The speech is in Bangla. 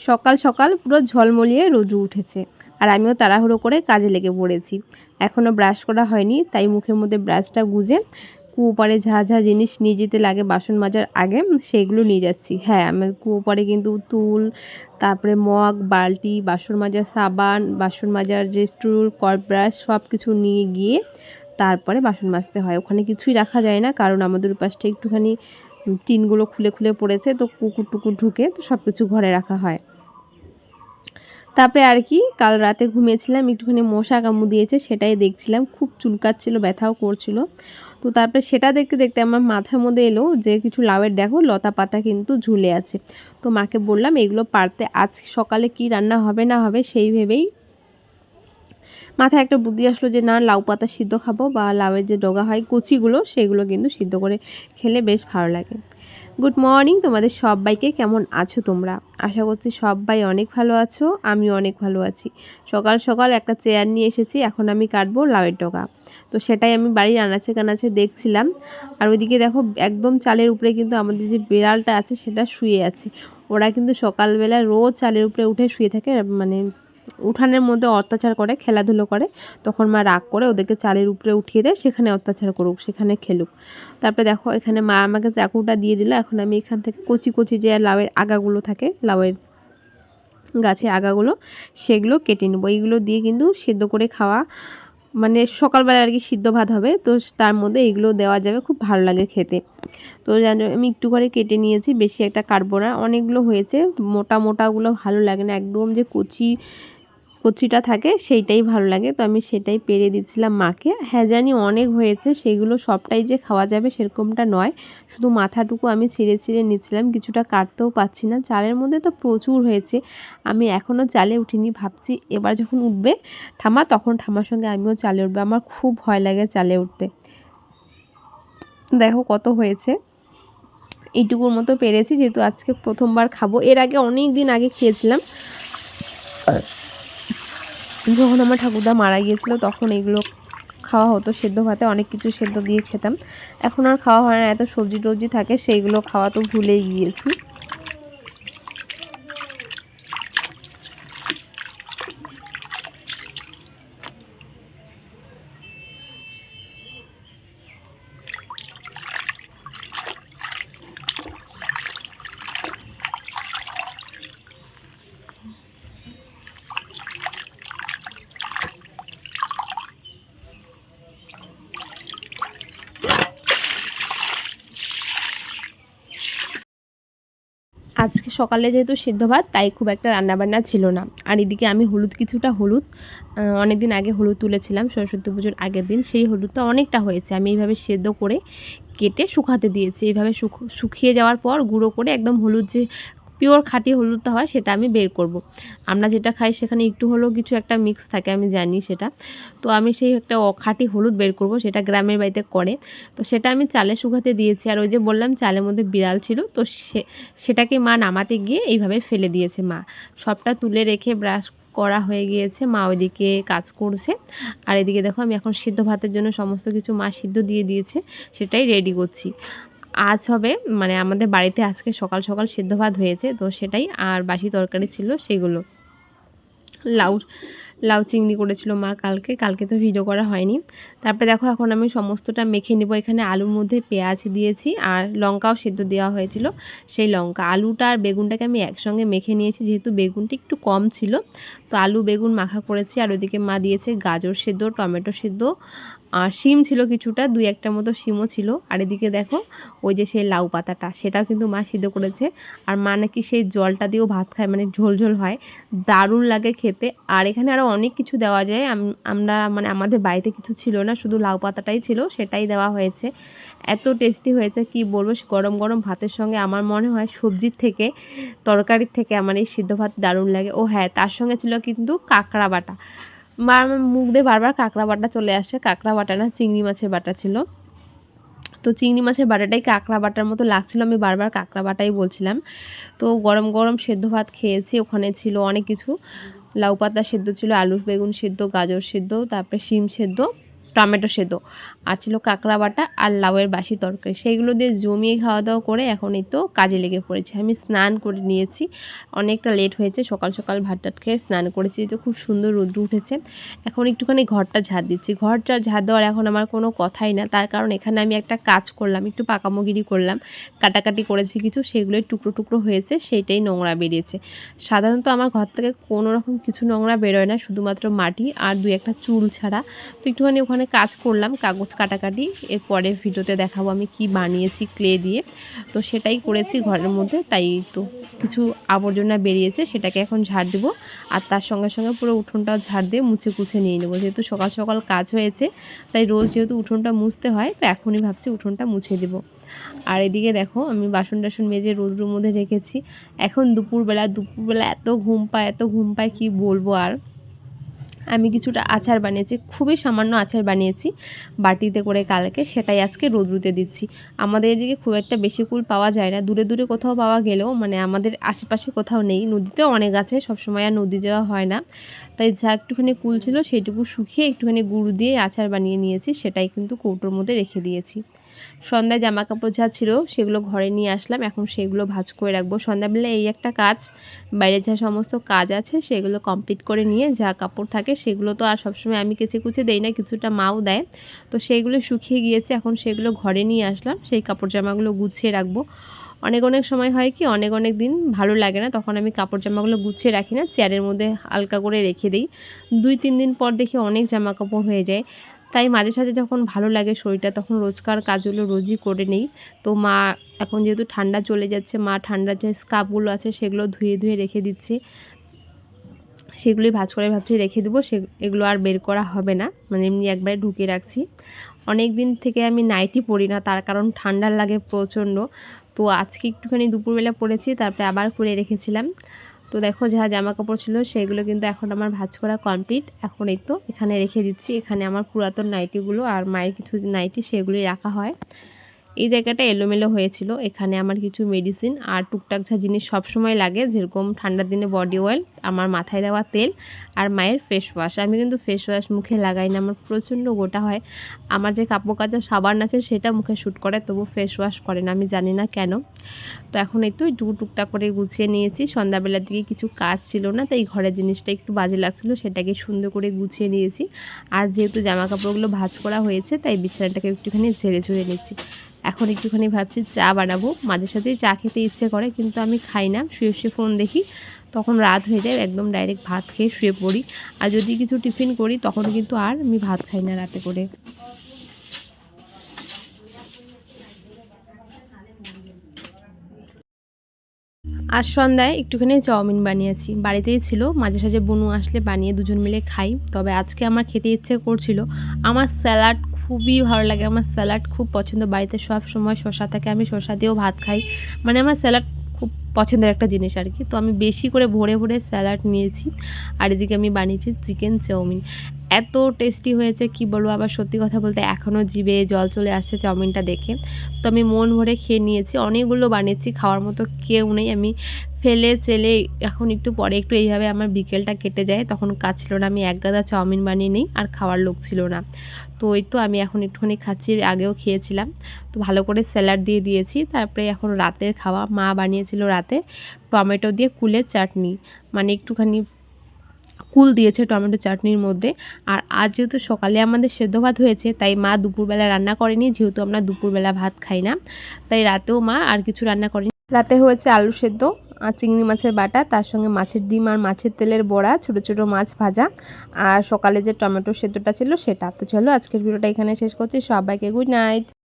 সকাল সকাল পুরো ঝলমলিয়ে রোদ্রু উঠেছে, আর আমিও তাড়াহুড়ো করে কাজে লেগে পড়েছি। এখনও ব্রাশ করা হয়নি, তাই মুখের মধ্যে ব্রাশটা গুজে কুয়োপারে যা যা জিনিস নিয়ে যেতে লাগে বাসন মাজার আগে, সেগুলো নিয়ে যাচ্ছি। হ্যাঁ আমার কুয়োপারে কিন্তু তুল, তারপরে মগ, বালতি, বাসন মাজার সাবান, বাসন মাজার যে স্টুল কট ব্রাশ সব কিছু নিয়ে গিয়ে তারপরে বাসন মাজতে হয়। ওখানে কিছুই রাখা যায় না, কারণ আমাদের পাশটা একটুখানি টিনগুলো খুলে খুলে পড়েছে, তো কুকুর টুকুর ঢুকে তো সব কিছু ঘরে রাখা হয়। তারপরে আর কি, কাল রাতে ঘুমিয়েছিলাম, একটুখানি মশা কামু দিয়েছে, সেটাই দেখছিলাম, খুব চুলকাচ্ছিল, ব্যথাও করছিল। তো তারপরে সেটা দেখতে দেখতে আমার মাথার মধ্যে এলো যে কিছু লাউয়ের, দেখো, লতা পাতা কিন্তু ঝুলে আছে। তো মাকে বললাম, এগুলো পারতে, আজ সকালে কি রান্না হবে না হবে, সেই ভেবেই মাথায় একটা বুদ্ধি আসলো যে, না, লাউ পাতা সিদ্ধ খাব বা লাউয়ের যে ডগা হয়, কুচিগুলো সেগুলো কিন্তু সিদ্ধ করে খেলে বেশ ভালো লাগে। গুড মর্নিং তোমাদের সবাইকে, কেমন আছো তোমরা? আশা করছি সবাই অনেক ভালো আছো আমি অনেক ভালো আছি। সকাল সকাল একটা চেয়ার নিয়ে এসেছি, এখন আমি কাটবো লাউয়ের ডগা। তো সেটাই আমি বাড়ির আনাচে কানাচে দেখছিলাম। আর ওইদিকে দেখো, একদম চালের উপরে কিন্তু আমাদের যে বিড়ালটা আছে, সেটা শুয়ে আছে। ওরা কিন্তু সকালবেলা রোজ চালের উপরে উঠে শুয়ে থাকে মানে উঠানের মধ্যে অত্যাচার করে, খেলাধুলো করে, তখন মা রাগ করে ওদেরকে চালের উপরে উঠিয়ে দেয়, সেখানে অত্যাচার করুক, সেখানে খেলুক। তারপরে দেখো, এখানে মা আমাকে চাকুটা দিয়ে দিল, এখন আমি এখান থেকে কচি কচি যে লাউয়ের আগাগুলো থাকে, লাউয়ের গাছের আগাগুলো, সেগুলো কেটে নেব। এইগুলো দিয়ে কিন্তু সেদ্ধ করে খাওয়া মানে সকালবেলা আর কি সিদ্ধ ভাত হবে, তো তার মধ্যে এগুলো দেওয়া যাবে, খুব ভালো লাগে খেতে। তো জানো, আমি একটু করে কেটে নিয়েছি, বেশি একটা কাটবো না। অনেকগুলো হয়েছে, মোটা মোটাগুলো ভালো লাগে না, একদম যে কচি কচিটা থাকে, সেইটাই ভালো লাগে। তো আমি সেটাই পেরে দিচ্ছিলাম মাকে। হ্যাঁ জানি অনেক হয়েছে, সেগুলো সবটাই যে খাওয়া যাবে সেরকমটা নয়। শুধু মাথাটুকু আমি ছিঁড়ে ছিঁড়ে নিচ্ছিলাম কিছুটা কাটতেও পাচ্ছি না। চালের মধ্যে তো প্রচুর হয়েছে, আমি এখনও চালে উঠিনি, ভাবছি এবার যখন উঠবে ঠামা তখন ঠামার সঙ্গে আমিও চালে উঠবে। আমার খুব ভয় লাগে চালে উঠতে। দেখো কত হয়েছে। এইটুকুর মতো পেরেছি, যেহেতু আজকে প্রথমবার খাব। এর আগে অনেক দিন আগে খেয়েছিলাম। যখন আমার ঠাকুরদা মারা গিয়েছিল, তখন এগুলো খাওয়া হতো, সেদ্ধ ভাতে অনেক কিছু সেদ্ধ দিয়ে খেতাম। এখন আর খাওয়া হয় না, এত সবজি টবজি থাকে, সেইগুলো খাওয়া তো ভুলেই গিয়েছি আজকে সকালে যেহেতু সিদ্ধ ভাত, তাই খুব একটা রান্নাবান্না ছিল না। আর এদিকে আমি হলুদ, কিছুটা হলুদ অনেক দিন আগে হলুদ তুলেছিলাম, সরস্বতী পুজোর আগের দিন। সেই হলুদটা অনেকটা হয়েছে। আমি এইভাবে সেদ্ধ করে কেটে শুকাতে দিয়েছি। এইভাবে শুকিয়ে যাওয়ার পর গুঁড়ো করে একদম হলুদ যে পিওর খাঁটি হলুদটা হয়, সেটা আমি বের করব। আমরা যেটা খাই সেখানে একটু হলেও কিছু একটা মিক্স থাকে, আমি জানি সেটা। তো আমি সেই একটা খাঁটি হলুদ বের করব, সেটা গ্রামের বাড়িতে করে। তো সেটা আমি চালে শুকাতে দিয়েছি, আর ওই যে বললাম চালের মধ্যে বিড়াল ছিল, তো সে সেটাকে মা নামাতে গিয়ে এইভাবে ফেলে দিয়েছে মা। সবটা তুলে রেখে ব্রাশ করা হয়ে গিয়েছে, মা ওইদিকে কাজ করছে। আর এদিকে দেখো আমি এখন সিদ্ধ ভাতের জন্য সমস্ত কিছু মা সিদ্ধ দিয়ে দিয়েছে, সেটাই রেডি করছি। আজ হবে মানে আমাদের বাড়িতে আজকে সকাল সকাল সিদ্ধ ভাত হয়েছে, তো সেটাই। আর বাসি তরকারি ছিল সেগুলো। লাউ লাউ চিংড়ি করেছিল মা কালকে কালকে তো ভিডিও করা হয়নি। তারপরে দেখো এখন আমি সমস্তটা মেখে নেব। এখানে আলুর মধ্যে পেঁয়াজ দিয়েছি আর লঙ্কাও সেদ্ধ দেওয়া হয়েছিল সেই লঙ্কা। আলুটা আর বেগুনটাকে আমি একসঙ্গে মেখে নিয়েছি, যেহেতু বেগুনটা একটু কম ছিল। তো আলু, বেগুন মাখা করেছি আর ওদিকে মা দিয়েছে গাজর সেদ্ধ, টমেটো সেদ্ধ আর শিম ছিল কিছুটা, দুই একটা মতো শিমও ছিল। আর এদিকে দেখো, ওই যে সেই লাউ পাতাটা, সেটাও কিন্তু মা সিদ্ধ করেছে। আর মা নাকি সেই জলটা দিয়েও ভাত খায় মানে ঝোল ঝোল হয়। দারুণ লাগে খেতে। আর এখানে আরও অনেক কিছু দেওয়া যায়। আমরা মানে আমাদের বাড়িতে কিছু ছিল না, শুধু লাউ পাতাটাই ছিল, সেটাই দেওয়া হয়েছে। এত টেস্টি হয়েছে, কি বলব গরম গরম ভাতের সঙ্গে আমার মনে হয় সবজির থেকে, তরকারির থেকে আমার এই সিদ্ধ ভাত দারুণ লাগে। ও হ্যাঁ তার সঙ্গে ছিল কিন্তু কাঁকড়া বাটা। মা আমার মুখ দিয়ে বারবার কাঁকড়া বাটা চলে আসে। কাঁকড়া বাটা না, চিংড়ি মাছের বাটা ছিল। তো চিংড়ি মাছের বাটাটাই কাঁকড়া বাটার মতো লাগছিল, আমি বারবার কাঁকড়া বাটাই বলছিলাম। তো গরম গরম সেদ্ধ ভাত খেয়েছি, ওখানে ছিল অনেক কিছু। লাউ পাতা সেদ্ধ ছিল আলু বেগুন সেদ্ধ, গাজর সেদ্ধ, তারপরে শিম সেদ্ধ। টমেটো সেদ্ধ। আর ছিল কাঁকড়া বাটা আর লাউয়ের বাসি তরকারি। সেইগুলো দিয়ে জমিয়ে খাওয়া দাওয়া করে এখন এই তো কাজে লেগে পড়েছি। আমি স্নান করে নিয়েছি। অনেকটা লেট হয়েছে। সকাল সকাল ভাত টাত খেয়ে স্নান করেছি। তো খুব সুন্দর রোদ্র উঠেছে। এখন একটুখানি ঘরটা ঝাড় দিচ্ছি। ঘরটা ঝাড় দেওয়ার এখন আমার কোনো কথাই না। তার কারণ এখানে আমি একটা কাজ করলাম। একটু পাকামোগিরি করলাম। কাটাকাটি করেছি কিছু। সেগুলোই টুকরো টুকরো হয়েছে। সেইটাই নোংরা বেরিয়েছে। সাধারণত আমার ঘর থেকে কোনো রকম কিছু নোংরা বেরোয় না। শুধুমাত্র মাটি আর দুই একটা চুল ছাড়া। তো একটুখানি ওখানে কাজ করলাম, কাগজ কাটাকাটি। এরপরে ভিডিওতে দেখাবো আমি কি বানিয়েছি ক্লে দিয়ে। তো সেটাই করেছি ঘরের মধ্যে, তাই তো কিছু আবর্জনা বেরিয়েছে, সেটাকে এখন ঝাড় দেবো। আর তার সঙ্গে সঙ্গে পুরো উঠোনটাও ঝাড় দিয়ে মুছে কুছে নিয়ে নেব। যেহেতু সকাল সকাল কাজ হয়েছে, তাই রোজ যেহেতু উঠোনটা মুছতে হয়, তো এখনই ভাবছি উঠোনটা মুছে দেবো। আর এদিকে দেখো, আমি বাসন টাসন মেজে রোদ্রুর মধ্যে রেখেছি। এখন দুপুরবেলা দুপুরবেলা এত ঘুম পায়, এত ঘুম পায়, কি বলব আর? আমি কিছুটা আচার বানিয়েছি, খুবই সামান্য আচার বানিয়েছি বাটিতে করে কালকে, সেটাই আজকে রোদ্রুতে দিচ্ছি। আমাদের এদিকে খুব একটা বেশি কুল পাওয়া যায় না, দূরে দূরে কোথাও পাওয়া গেলেও মানে আমাদের আশেপাশে কোথাও নেই নদীতেও অনেক আছে, সবসময় আর নদী যাওয়া হয় না। তাই যা একটুখানি কুল ছিল সেইটুকু শুকিয়ে একটুখানি গুড় দিয়ে আচার বানিয়ে নিয়েছি, সেটাই কিন্তু কৌটোর মধ্যে রেখে দিয়েছি। সন্ধ্যায় জামা কাপড় যা ছিল সেগুলো ঘরে নিয়ে আসলাম, এখন সেগুলো ভাজ করে রাখব। সন্ধ্যাবেলা এই একটা কাজ, বাইরে যা সমস্ত কাজ আছে সেগুলো কমপ্লিট করে নিয়ে যা কাপড় থাকে সেগুলো তো আর সবসময় আমি কেচে কুচে দেই না, কিছুটা মাও দেয়। তো সেইগুলো শুকিয়ে গিয়েছে, এখন সেগুলো ঘরে নিয়ে আসলাম। সেই কাপড় জামাগুলো গুছিয়ে রাখব। অনেক অনেক সময় হয় কি, অনেক অনেক দিন ভালো লাগে না, তখন আমি কাপড় জামাগুলো গুছিয়ে রাখি না, চেয়ারের মধ্যে হালকা করে রেখে দিই। দুই তিন দিন পর দেখি অনেক জামা কাপড় হয়ে যায়। তাই মাঝে সাঝে যখন ভালো লাগে শরীরটা, তখন রোজকার কাজগুলো রোজই করে নেই। তো মা, এখন যেহেতু ঠান্ডা চলে যাচ্ছে, মা ঠান্ডার যে স্কাপগুলো আছে, সেগুলো ধুয়ে ধুয়ে রেখে দিচ্ছে। সেগুলোই ভাজ করে ভাবছি রেখে দেবো, সে এগুলো আর বের করা হবে না। মানে এমনি একবারে ঢুকিয়ে রাখছি। অনেক দিন থেকে আমি নাইটি পরি না, তার কারণ ঠান্ডা লাগে প্রচণ্ড। তো আজকে একটুখানি দুপুরবেলা পরেছি তারপরে আবার করে রেখেছিলাম। তো দেখো যা জামা কাপড় ছিল, সেগুলো কিন্তু এখন আমার ভাজ করা কমপ্লিট এখন এই তো, এখানে রেখে দিচ্ছি। এখানে আমার পুরাতন নাইটিগুলো আর মায়ের কিছু নাইটি সেগুলি রাখা হয়। এই জায়গাটা এলোমেলো হয়েছিল। এখানে আমার কিছু মেডিসিন আর টুকটাক যা জিনিস সবসময় লাগে, যেরকম ঠান্ডার দিনে বডি অয়েল আমার মাথায় দেওয়া তেল আর মায়ের ফেস ওয়াশ আমি কিন্তু ফেস ওয়াশ মুখে লাগাই না, আমার প্রচণ্ড গোটা হয়। আমার যে কাপড় কাচার সাবান আছে সেটা মুখে শ্যুট করে তবু ফেস ওয়াশ করে না, আমি জানি না কেন। তো এখন একটু একটু টুকটাক করে গুছিয়ে নিয়েছি। সন্ধ্যাবেলার দিকে কিছু কাজ ছিল না, তাই ঘরের জিনিসটা একটু বাজে লাগছিল, সেটাকে সুন্দর করে গুছিয়ে নিয়েছি। আর যেহেতু জামা কাপড়গুলো ভাজ করা হয়েছে, তাই বিছানাটাকে একটুখানি ঝেড়ে ঝুড়ে নিচ্ছি। এখন একটুখানি ভাবছি চা বানাবো। মাঝে সাথেই চা খেতে ইচ্ছে করে, কিন্তু আমি খাই না। শুয়ে শুয়ে ফোন দেখি, তখন রাত হয়ে যায়, একদম ডাইরেক্ট ভাত খেয়ে শুয়ে পড়ি। আর যদি কিছু টিফিন করি, তখন কিন্তু আর আমি ভাত খাই না রাতে করে। আজ সন্ধ্যায় একটুখানি চাউমিন বানিয়েছি। বাড়িতেই ছিল, মাঝে সাঝে বুনু আসলে বানিয়ে দুজন মিলে খাই। তবে আজকে আমার খেতে ইচ্ছে করছিল, আমার স্যালাড খুবই ভালো লাগে। আমার স্যালাড খুব পছন্দ। বাড়িতে সব সময় শসা থাকে, আমি শসা দিয়েও ভাত খাই। মানে আমার স্যালাড খুব পছন্দের একটা জিনিস আর কি। তো আমি বেশি করে ভরে ভরে স্যালাড নিয়েছি। আর এদিকে আমি বানিয়েছি চিকেন চাউমিন। এত টেস্টি হয়েছে, কি বলব? আবার সত্যি কথা বলতে এখনও জিবে জল চলে আসছে চাউমিনটা দেখে। তো আমি মন ভরে খেয়ে নিয়েছি। অনেকগুলো বানিয়েছি, খাওয়ার মতো কেউ নেই। আমি ফেলে চেলে এখন একটু পরে একটু এইভাবে আমার বিকেলটা কেটে যায়। তখন কাজ ছিল না, আমি এক গাদা চাউমিন বানিয়ে নিই আর খাওয়ার লোক ছিল না। তো ওই তো আমি এখন একটুখানি খাচ্ছি আগেও খেয়েছিলাম। তো ভালো করে স্যালাড দিয়ে দিয়েছি, তারপরে এখন রাতের খাওয়া। মা বানিয়েছিল রাতে টমেটো দিয়ে কুলের চাটনি মানে একটুখানি কুল দিয়েছে টমেটো চাটনির মধ্যে। আর আজ যেহেতু সকালে আমাদের সেদ্ধ ভাত হয়েছে, তাই মা দুপুরবেলা রান্না করেনি, যেহেতু আমরা দুপুরবেলা ভাত খাই না। তাই রাতেও মা আর কিছু রান্না করেনি। রাতে হয়েছে আলু সেদ্ধ আর চিংড়ি মাছের বাটা, তার সঙ্গে মাছের ডিম আর মাছের তেলের বড়া, ছোট ছোট মাছ ভাজা আর সকালে যে টমেটো সেদ্ধটা ছিল সেটা। তো চলো আজকের ভিডিওটা এখানে শেষ করছি। সবাইকে গুড নাইট।